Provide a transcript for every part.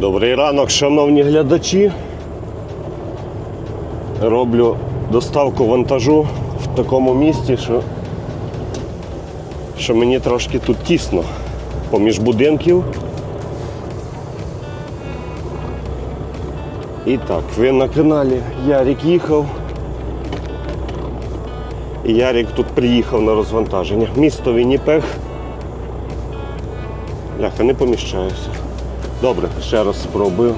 Добрий ранок, шановні глядачі. Роблю доставку вантажу в такому місці, що, що мені трошки тут тісно поміж будинків. І так, ви на каналі Ярік їхав. І Ярік тут приїхав на розвантаження. Місто Вінніпех. Ляха, не поміщаюся. Добре, ще раз спробую.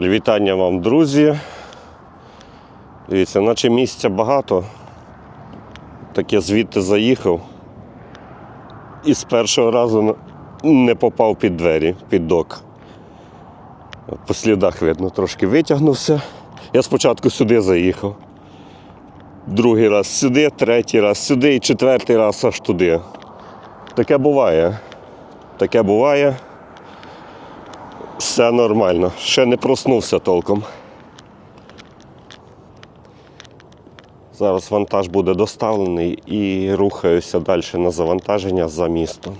Привітання вам, друзі. Дивіться, наче місця багато. Так я звідти заїхав і з першого разу не попав під двері, під док. По слідах видно, трошки витягнувся. Я спочатку сюди заїхав. Другий раз сюди, третій раз сюди і четвертий раз аж туди. Таке буває. Таке буває. Все нормально. Ще не проснувся толком. Зараз вантаж буде доставлений і рухаюся далі на завантаження за місто.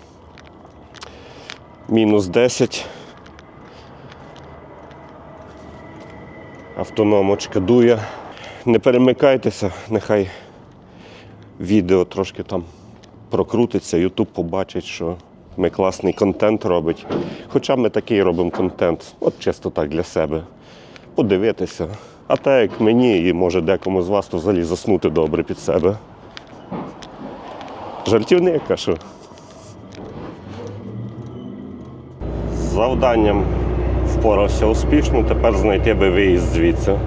Мінус 10. Автономочка дує. Не перемикайтеся, нехай відео трошки там прокрутиться, Ютуб побачить, що ми класний контент робить. Хоча ми такий робимо контент, от чисто так для себе. Подивитися. А так як мені і може декому з вас, то взагалі заснути добре під себе. Жартівник, а що? З завданням впорався успішно, тепер знайти би виїзд звідси.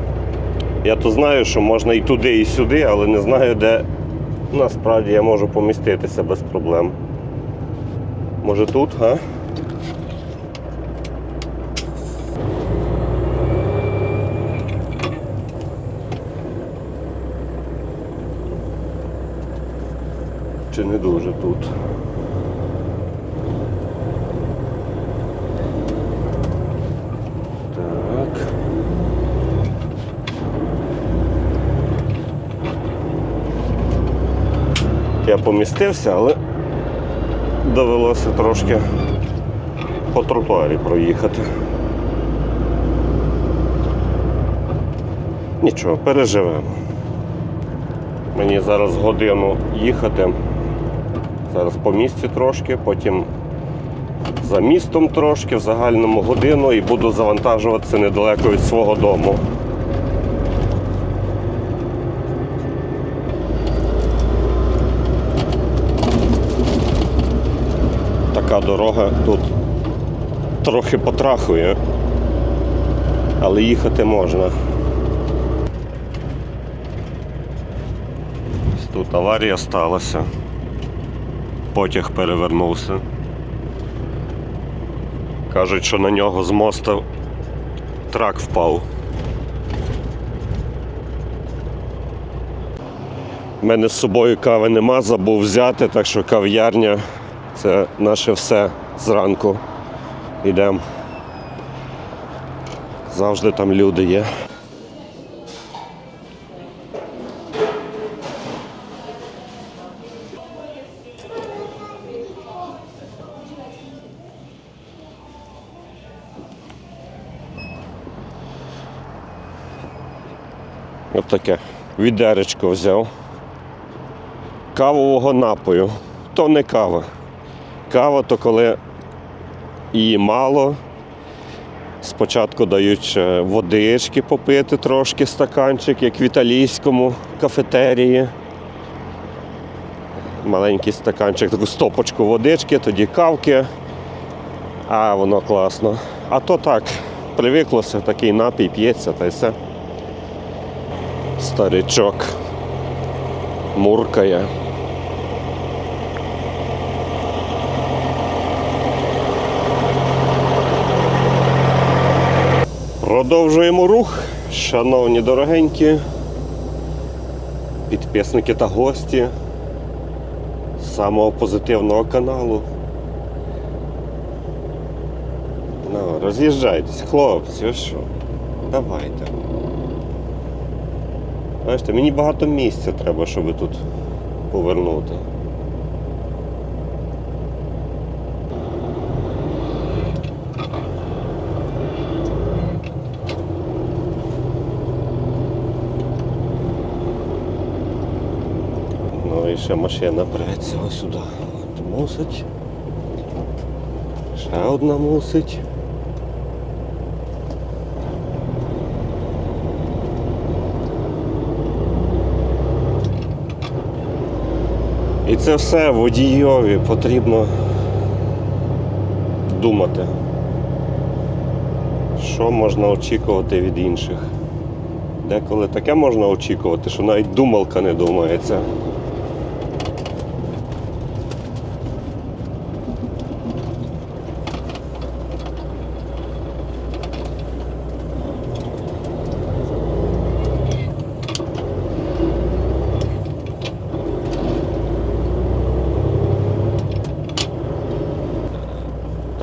Я то знаю, що можна і туди, і сюди, але не знаю, де насправді я можу поміститися без проблем. Може тут, га? Чи не дуже тут? Так. Я помістився, але довелося трошки по тротуарі проїхати. Нічого, переживемо. Мені зараз годину їхати. Зараз по місті трошки, потім за містом трошки, в загальному годину і буду завантажуватися недалеко від свого дому. Така дорога тут трохи потрахує, але їхати можна. Тут аварія сталася. Потяг перевернувся. Кажуть, що на нього з моста трак впав. У мене з собою кави нема, забув взяти, так що кав'ярня це наше все зранку. Йдемо. Завжди там люди є. От таке. Відеречко взяв. Кавового напою. То не кава. Кава то коли її мало. Спочатку дають е, водички попити трошки стаканчик, як в італійському кафетерії. Маленький стаканчик, таку стопочку водички, тоді кавки. А воно класно. А то так, привиклося, такий напій п'ється та й все. Старичок муркає. Продовжуємо рух, шановні дорогенькі, підписники та гості самого позитивного каналу. Ну, роз'їжджайтесь, хлопці, що? Давайте. Бачите, мені багато місця треба, щоб тут повернути. Ну і ще машина преться ось сюди. От мусить. Ще одна мусить. І це все водійові потрібно думати, що можна очікувати від інших. Деколи таке можна очікувати, що навіть думалка не думається.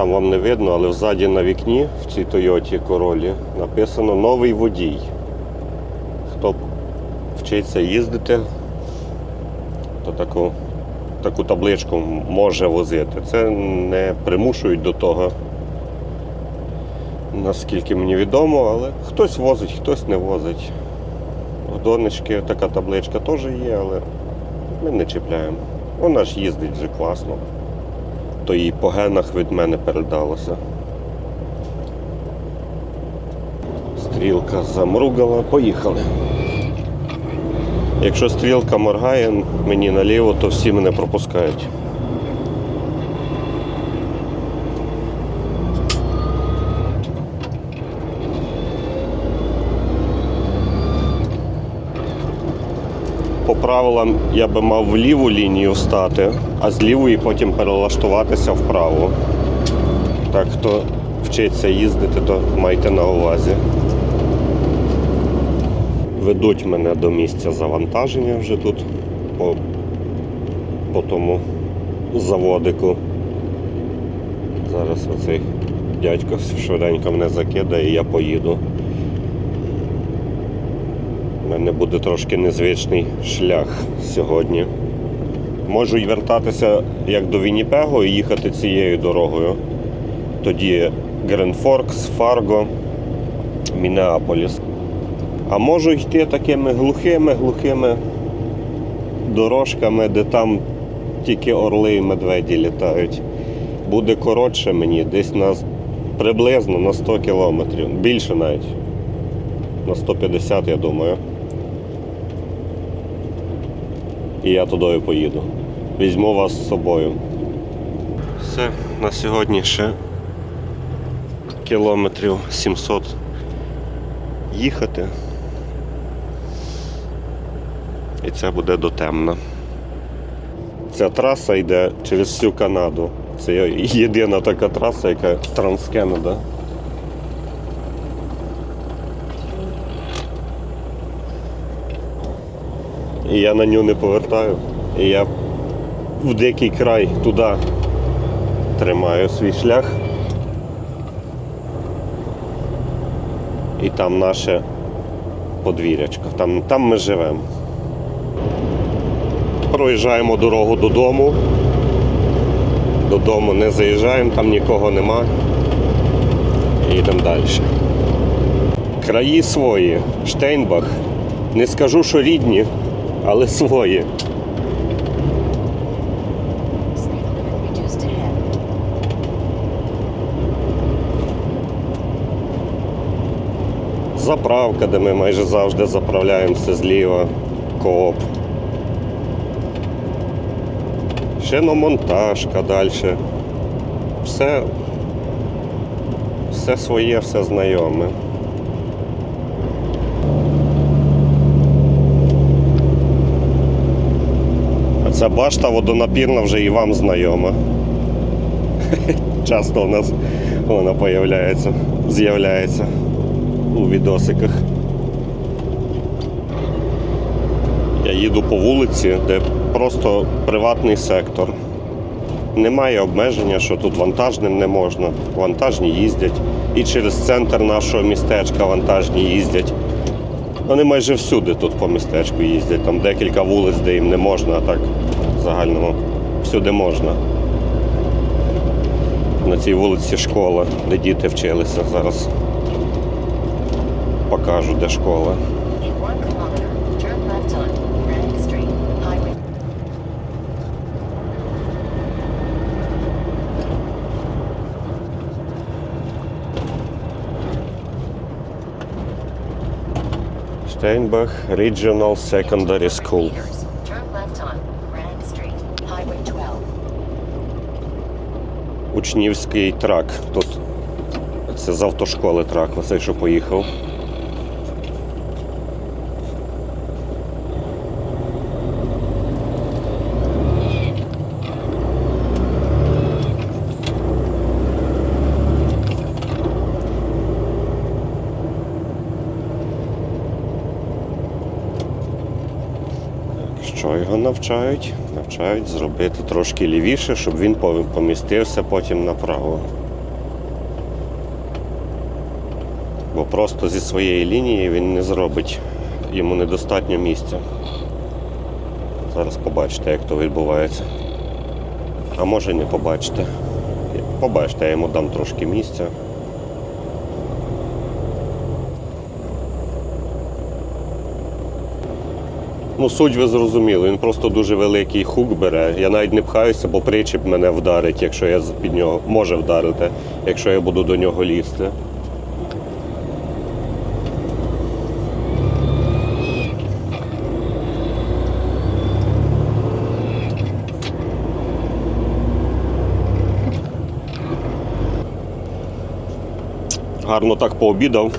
Там вам не видно, але взаді на вікні в цій Тойоті Королі написано новий водій. Хто вчиться їздити, то таку, таку табличку може возити. Це не примушують до того, наскільки мені відомо, але хтось возить, хтось не возить. В донечки така табличка теж є, але ми не чіпляємо. Вона ж їздить вже класно то їй по генах від мене передалося. Стрілка замругала, поїхали. Якщо стрілка моргає мені наліво, то всі мене пропускають. Правилам я би мав в ліву лінію стати, а з лівої потім перелаштуватися вправо. Так, хто вчиться їздити, то майте на увазі. Ведуть мене до місця завантаження вже тут по, по тому заводику. Зараз оцей дядько швиденько мене закидає і я поїду. У мене буде трошки незвичний шлях сьогодні. Можу й вертатися як до Вінніпего і їхати цією дорогою. Тоді Гренфоркс, Фарго, Мінеаполіс. А можу йти такими глухими, глухими дорожками, де там тільки орли і медведі літають. Буде коротше мені, десь на приблизно на 100 кілометрів. Більше навіть. На 150, я думаю. І я туди поїду. Візьму вас з собою. Все, на сьогодні ще кілометрів 700 їхати. І це буде дотемно. Ця траса йде через всю Канаду. Це єдина така траса, яка Транскенада. І я на нього не повертаю. І я в дикий край туди тримаю свій шлях. І там наше подвір'ячко. Там, там ми живемо. Проїжджаємо дорогу додому. Додому не заїжджаємо, там нікого нема. І йдемо далі. Краї свої, Штейнбах. Не скажу, що рідні, але свої. Заправка, де ми майже завжди заправляємося зліва, кооп. Шиномонтажка далі. Все, все своє, все знайоме. Ця башта водонапірна вже і вам знайома. Часто у нас вона появляється, з'являється. у відосиках. Я їду по вулиці, де просто приватний сектор. Немає обмеження, що тут вантажним не можна. Вантажні їздять. І через центр нашого містечка вантажні їздять. Вони майже всюди тут по містечку їздять. Там декілька вулиць, де їм не можна, а так загальному всюди можна. На цій вулиці школа, де діти вчилися. Зараз покажу, де школа. Steinbach Regional Secondary School. Meters. Turn left on Grand Street, Highway 12. Учнівський трак. Тут це з автошколи трак, оцей, що поїхав. Що його навчають? Навчають зробити трошки лівіше, щоб він помістився потім направо. Бо просто зі своєї лінії він не зробить. Йому недостатньо місця. Зараз побачите, як то відбувається. А може не побачите. Побачите, я йому дам трошки місця. Ну, суть ви зрозуміли, він просто дуже великий хук бере. Я навіть не пхаюся, бо причіп мене вдарить, якщо я під нього може вдарити, якщо я буду до нього лізти. Гарно так пообідав.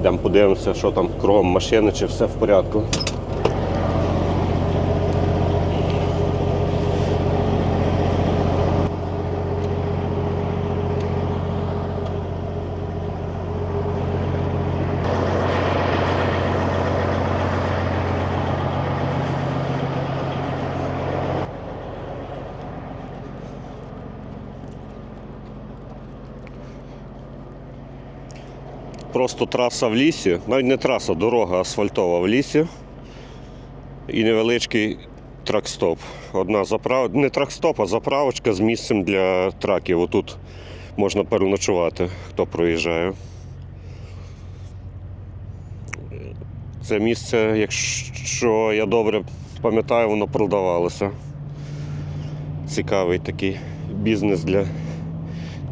Йдемо подивимося, що там кругом машини, чи все в порядку. Просто траса в лісі, навіть не траса, дорога асфальтова в лісі. І невеличкий тракстоп. Одна заправ... не тракстоп, а заправочка з місцем для траків. Отут можна переночувати, хто проїжджає. Це місце, якщо я добре пам'ятаю, воно продавалося. Цікавий такий бізнес для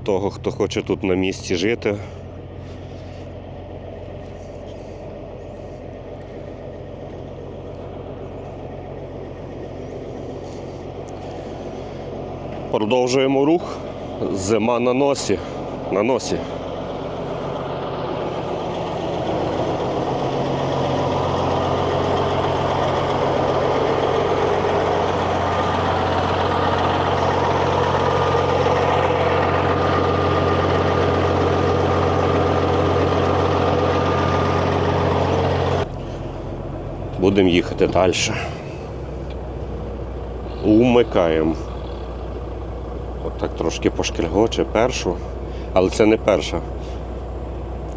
того, хто хоче тут на місці жити. Продовжуємо рух. Зима на носі. На носі. Будемо їхати далі. Умикаємо. Отак трошки пошкригоче першу, але це не перша.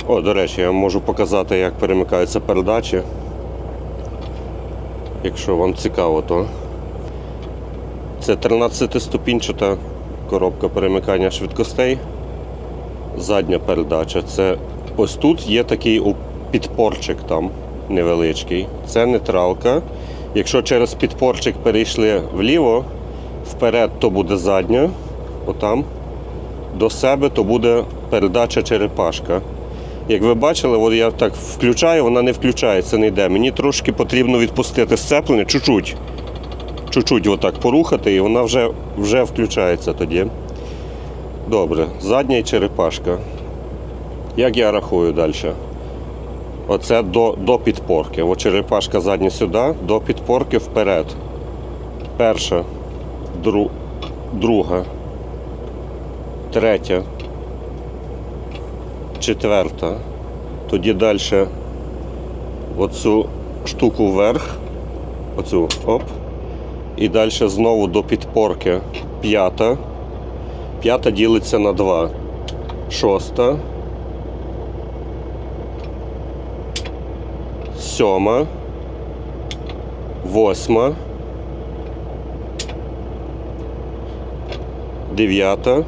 О, до речі, я можу показати, як перемикаються передачі. Якщо вам цікаво, то це 13-ступінчата коробка перемикання швидкостей. Задня передача. Це ось тут є такий підпорчик там невеличкий. Це нейтралка. Якщо через підпорчик перейшли вліво, вперед то буде задня, отам. До себе то буде передача черепашка. Як ви бачили, от я так включаю, вона не включається, не йде. Мені трошки потрібно відпустити сцеплення, чуть-чуть. Чуть-чуть отак порухати, і вона вже, вже включається тоді. Добре, задня і черепашка. Як я рахую далі? Оце до, до підпорки. От черепашка задня сюди, до підпорки вперед. Перша, дру, друга, третя, четверта, тоді далі оцю штуку вверх, оцю оп. І далі знову до підпорки п'ята. П'ята ділиться на два. Шоста. Сьома. Восьма. Дев'ята.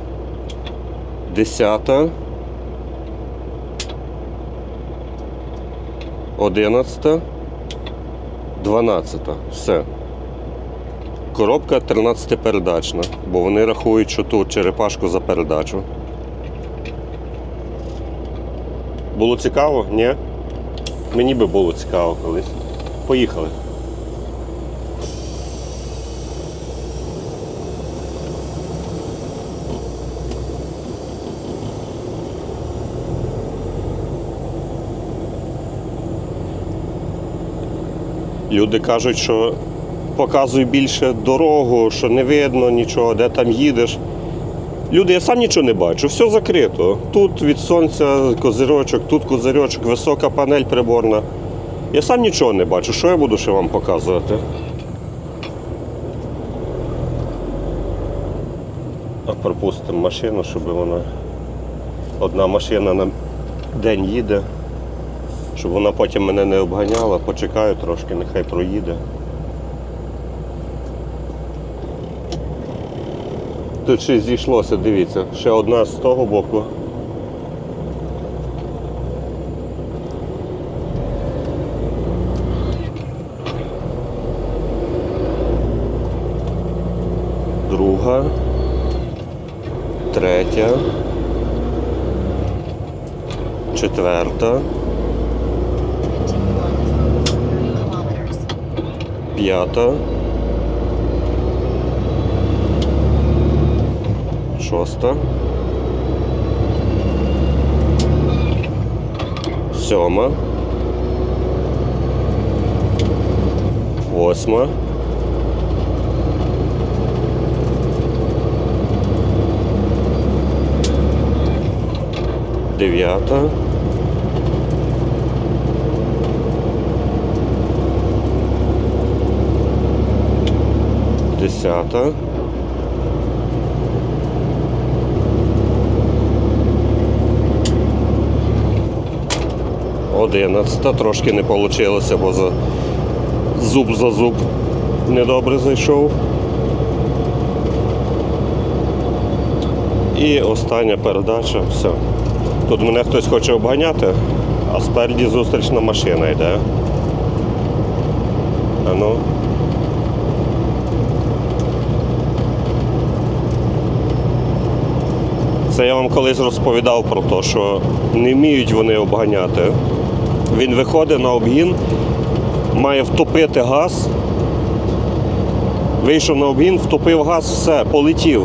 Десята. Одинадцята. Дванадцята. Все. Коробка 13 передачна, бо вони рахують, що тут черепашку за передачу. Було цікаво? Ні? Мені би було цікаво колись. Поїхали. Люди кажуть, що показуй більше дорогу, що не видно нічого, де там їдеш. Люди, я сам нічого не бачу, все закрито. Тут від сонця козирочок, тут козирочок, висока панель приборна. Я сам нічого не бачу. Що я буду ще вам показувати? А пропустимо машину, щоб вона. Одна машина на день їде, щоб вона потім мене не обганяла. Почекаю трошки, нехай проїде. Тут ще зійшлося, дивіться, ще одна з того боку. Друга. Третя. Четверта. П'ята. Шоста. Сьома. Восьма. Дев'ята. Десята. Одинадцята. Трошки не вийшло, бо за зуб за зуб недобре зайшов. І остання передача. Все. Тут мене хтось хоче обганяти, а спереді зустрічна машина йде. А ну. Це я вам колись розповідав про те, що не вміють вони обганяти. Він виходить на обгін, має втопити газ. Вийшов на обгін, втопив газ, все, полетів.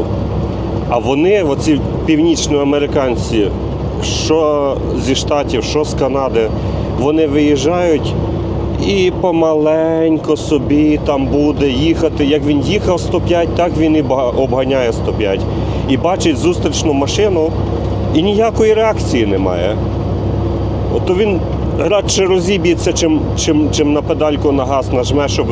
А вони, оці північноамериканці, що зі Штатів, що з Канади, вони виїжджають і помаленько собі там буде їхати. Як він їхав 105, так він і обганяє 105. І бачить зустрічну машину, і ніякої реакції немає. Ото він радше розіб'ється, чим, чим, чим на педальку на газ нажме, щоб,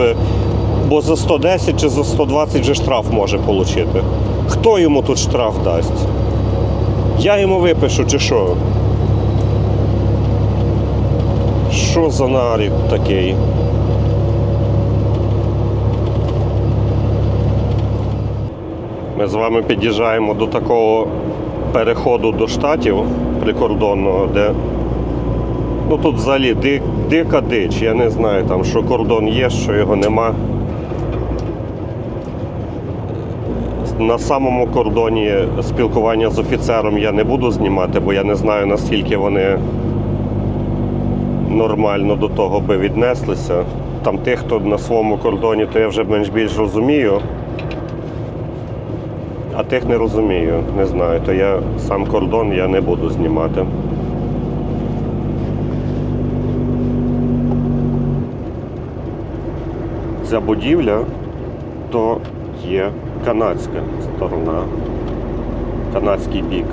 бо за 110 чи за 120 вже штраф може отримати. Хто йому тут штраф дасть? Я йому випишу чи що? Що за нарід такий? Ми з вами під'їжджаємо до такого переходу до штатів прикордонного, де ну тут взагалі ди- дика дич. Я не знаю там, що кордон є, що його нема. На самому кордоні спілкування з офіцером я не буду знімати, бо я не знаю наскільки вони нормально до того би віднеслися. Там тих, хто на своєму кордоні, то я вже менш-більш розумію. А тих не розумію, не знаю. То я сам кордон я не буду знімати. Ця будівля то є канадська сторона, канадський бік.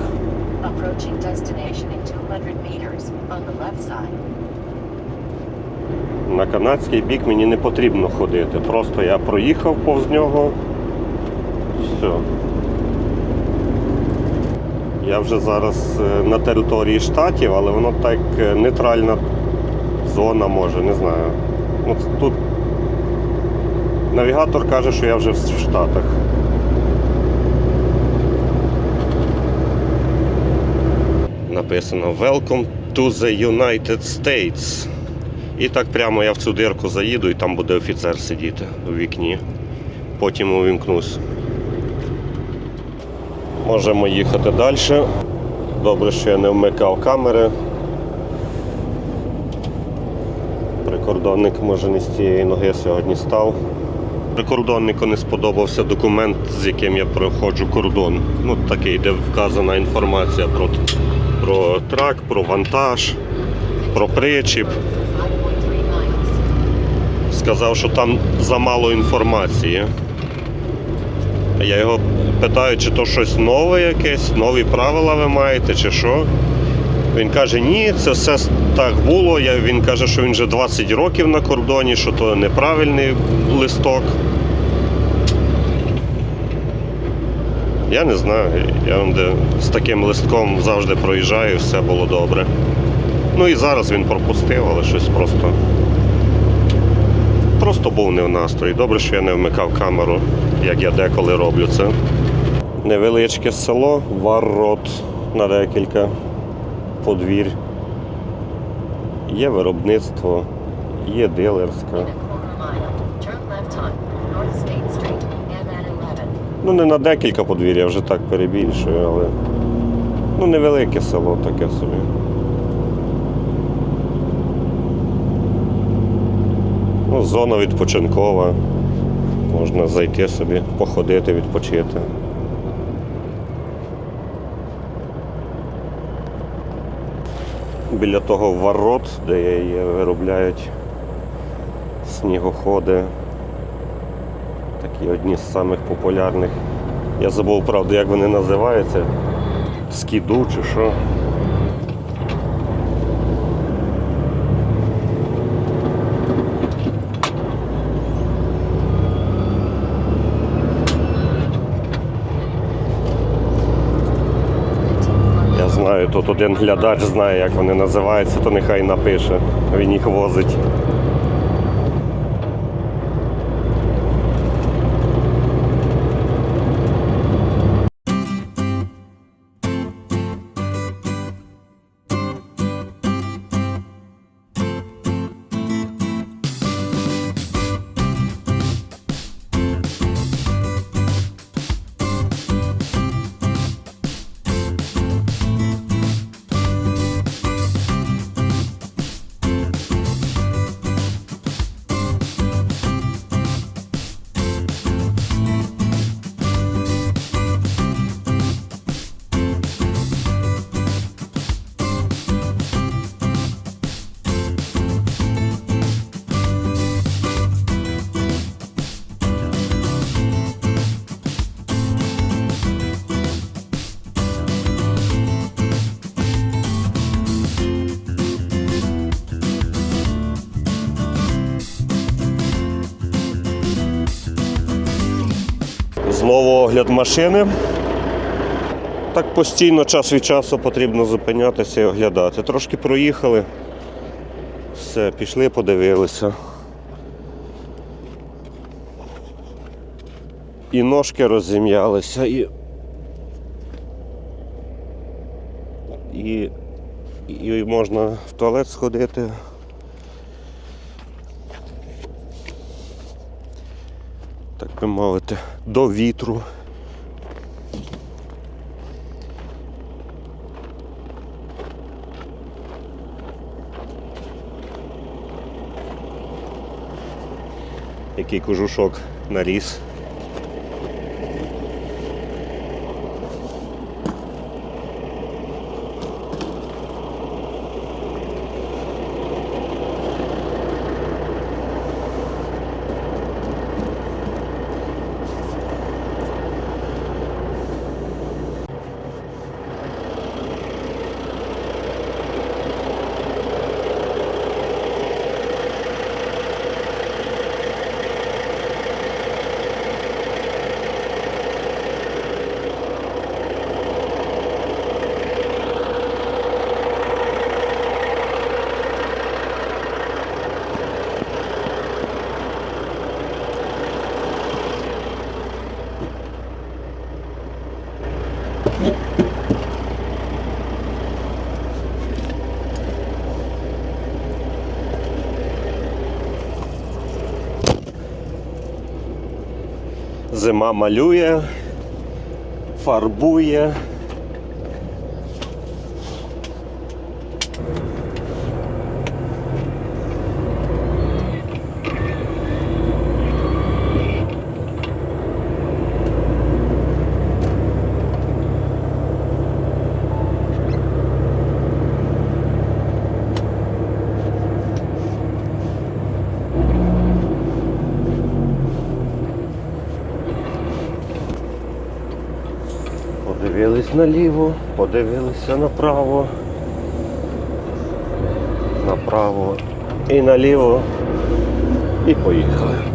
Approaching destination in 200 meters on the left side. На канадський бік мені не потрібно ходити. Просто я проїхав повз нього. Все. Я вже зараз е, на території штатів, але воно так е, нейтральна зона може, не знаю. Ну, ц- тут навігатор каже, що я вже в Штатах. Написано Welcome to the United States. І так прямо я в цю дирку заїду і там буде офіцер сидіти у вікні. Потім увімкнусь. Можемо їхати далі. Добре, що я не вмикав камери. Прикордонник може не з тієї ноги сьогодні став. Прикордоннику не сподобався документ, з яким я проходжу кордон. Ну, такий, де вказана інформація про, про трак, про вантаж, про причіп. сказав, що там замало інформації. Я його питаю, чи то щось нове якесь, нові правила ви маєте, чи що. Він каже, ні, це все так було. Я, він каже, що він вже 20 років на кордоні, що то неправильний листок. Я не знаю. Я де з таким листком завжди проїжджаю, все було добре. Ну і зараз він пропустив, але щось просто просто був не в настрої. Добре, що я не вмикав камеру, як я деколи роблю це. Невеличке село, Варрот на декілька подвір'я. Є виробництво, є дилерська. In a quarter mile, turn left on North State Street and at 11. Ну не на декілька подвір'я, вже так перебільшую, але ну невелике село таке собі. Зона відпочинкова. Можна зайти собі, походити, відпочити. Біля того ворот, де є, виробляють снігоходи. Такі одні з самих популярних. Я забув, правда, як вони називаються. Скіду чи що. Я знаю, тут один глядач знає, як вони називаються, то нехай напише. Він їх возить. Огляд машини. Так постійно час від часу потрібно зупинятися і оглядати. Трошки проїхали. Все, пішли, подивилися. І ножки розім'ялися, і. І, і можна в туалет сходити. так би мовити, до вітру. Який кожушок наріс. Зима малює, фарбує. Наліво, подивилися направо, направо і наліво і поїхали.